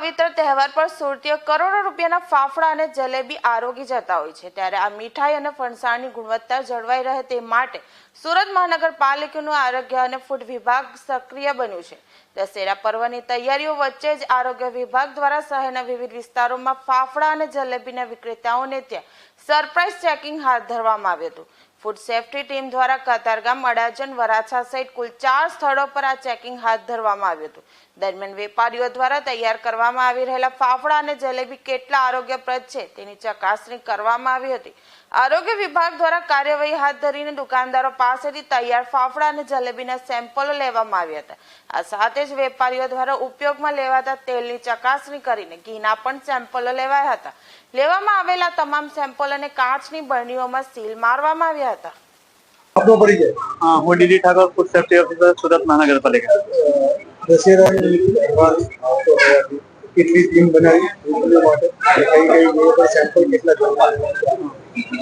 તહેવાર પર સુરતીઓ કરોડો રૂપિયાના ફાફડા અને જલેબી આરોગી જતા હોય છે. ત્યારે આ મીઠાઈ અને ફણસાણની ગુણવત્તા જળવાઈ રહે તે માટે સુરત મહાનગરપાલિકાનું આરોગ્ય અને ફૂડ વિભાગ સક્રિય બન્યું છે. દશેરા પર્વની તૈયારીઓ વચ્ચે જ આરોગ્ય વિભાગ દ્વારા શહેરના વિવિધ વિસ્તારોમાં ફાફડા અને જલેબીના વિક્રેતાઓને ત્યાં સરપ્રાઇઝ ચેકિંગ હાથ ધરવામાં આવ્યું હતું. ફૂડ સેફટી ટીમ દ્વારા કતારગામ અડાજણ વરાછા સહિત કુલ ચાર સ્થળો પર આ ચેકિંગ હાથ ધરવામાં આવ્યું હતું. દરમિયાન વેપારીઓ દ્વારા તૈયાર કરવામાં આવી રહેલા ફાફડા અને જલેબી કેટલા આરોગ્યપ્રદ છે તેની ચકાસણી કરવામાં આવી હતી. આરોગ્ય વિભાગ દ્વારા કાર્યવાહી હાથ ધરીને દુકાનદારો પાસેથી તૈયાર ફાફડા અને જલેબીના સેમ્પલો લેવામાં આવ્યા હતા. આ સાથે જ વેપારીઓ દ્વારા ઉપયોગમાં લેવાતા તેલની ચકાસણી કરીને ઘીના પણ સેમ્પલો લેવાયા હતા. લેવામાં આવેલા તમામ સેમ્પલોને કાચની બરણીઓમાં સીલ મારવામાં આવ્યા હતા? આપનો પરિચય? હા હું DD Thakor food safety officer Surat મહાનગરપાલિકા. હોવાથી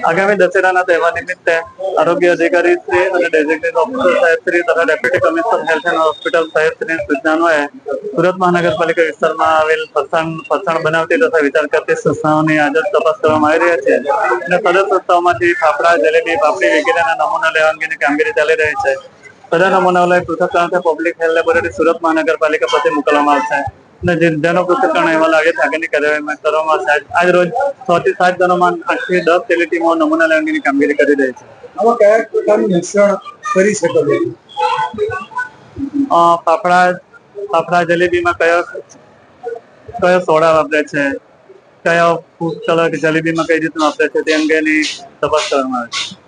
આગામી દશેરાના તહેવાર નિમિત્તે આરોગ્ય અધિકારી શ્રી અને ડેઝિગ્નેટ ઓફિસર સાહેબ શ્રી તથા deputy commissioner health and hospital સાહેબ શ્રીની સૂચનાઓએ સુરત મહાનગરપાલિકા વિસ્તારમાં આવેલ ફસાણ ફસાણ બનાવતી તથા વિચાર કરતી સંસ્થાઓની આજે તપાસ કરવામાં આવી રહી છે અને સદર સંસ્થાઓમાંથી ફાફડા, જલેબી, પાપડી વગેરેના નમૂના લેવા અંગેની કામગીરી ચાલી રહી છે. બધા નમૂનાઓ લઈ પબ્લિક હેલ્થ લેબોરેટરી સુરત મહાનગરપાલિકા પાસે મોકલવામાં આવશે. જેનો પૃથ્થકરણ અહેવાલ આવે છે આગળની કાર્યવાહી કરવામાં આવશે. આજ રોજ છ થી સાત જનોમાં આઠથી દસ જેટલી ટીમો નમૂના કામગીરી કરી રહી છે. આમાં કયા પ્રકારનું મિશ્રણ કરી શકો ફાફડા ફાફડા જલેબીમાં કયો કયો સોડા વાપરે છે? કયો ફૂડ કલર જલેબીમાં કઈ રીતનું વાપરે છે? તે અંગેની તપાસ કરવામાં આવે છે.